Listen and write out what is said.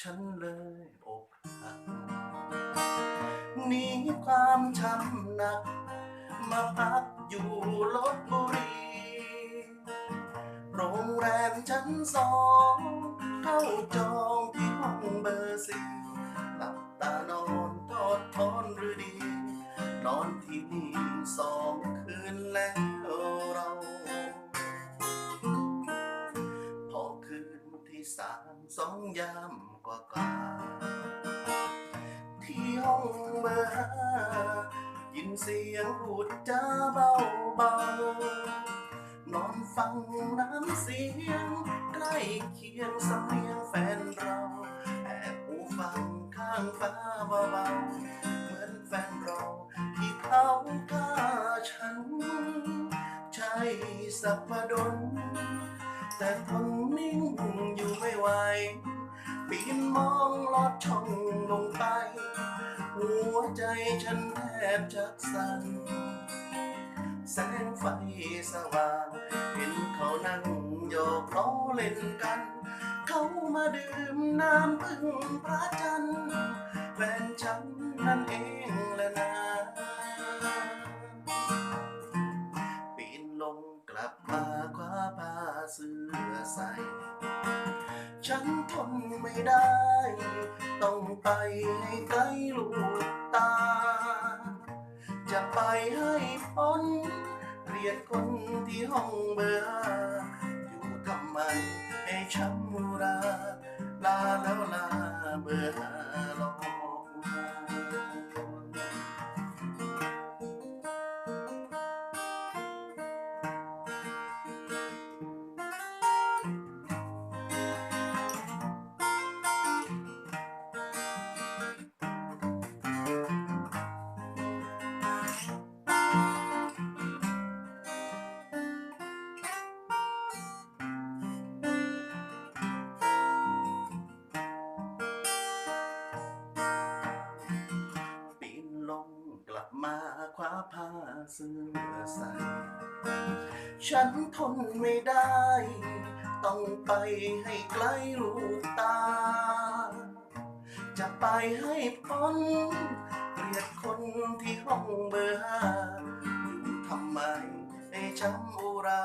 ฉันเลยอกหักหนีความช้ำหนัก มาพักอยู่ลบบุรี โรงแรมชั้นสองเข้าจองที่ห้องเบอร์สี่หลับตานอนทอดทอนหรือดี นอนที่นี่สองคืนแล้วเรา พอคืนที่สาม สองยามกว่ากาที่ห้องเบอร์ห้ายินเสียงพูดจาเบาเบาๆนอนฟังน้ำเสียง ใกล้เคียงสำเนียงแฟนเราแอบหูฟังข้างฟ้าเบาๆเหมือนแฟนเราที่เขาฆ่าฉัน ใช่สัพดล แต่ทนนิ่งอยู่ไม่ไหวปีนมองลอดช่องลงไป หัวใจฉันแทบจะสั่นแสงไฟสว่างเห็นเขานั่งโยกล้อเล่นกัน เขามาดื่มน้ำพึ่งพระจันทร์แฟนฉันนั่นเอง ฉันทนไม่ได้ ต้องไปให้ไกลลูกตา จะไปให้พ้นเกลียดคนที่ห้องเบอร์ มาคว้าผ้าเสื้อใส่ฉันทนไม่ได้ ต้องไปให้ไกลลูกตา จะไปให้พ้นเกลียดคนที่ห้องเบอร์ห้าอยู่ทำไมให้ช้ำอุรา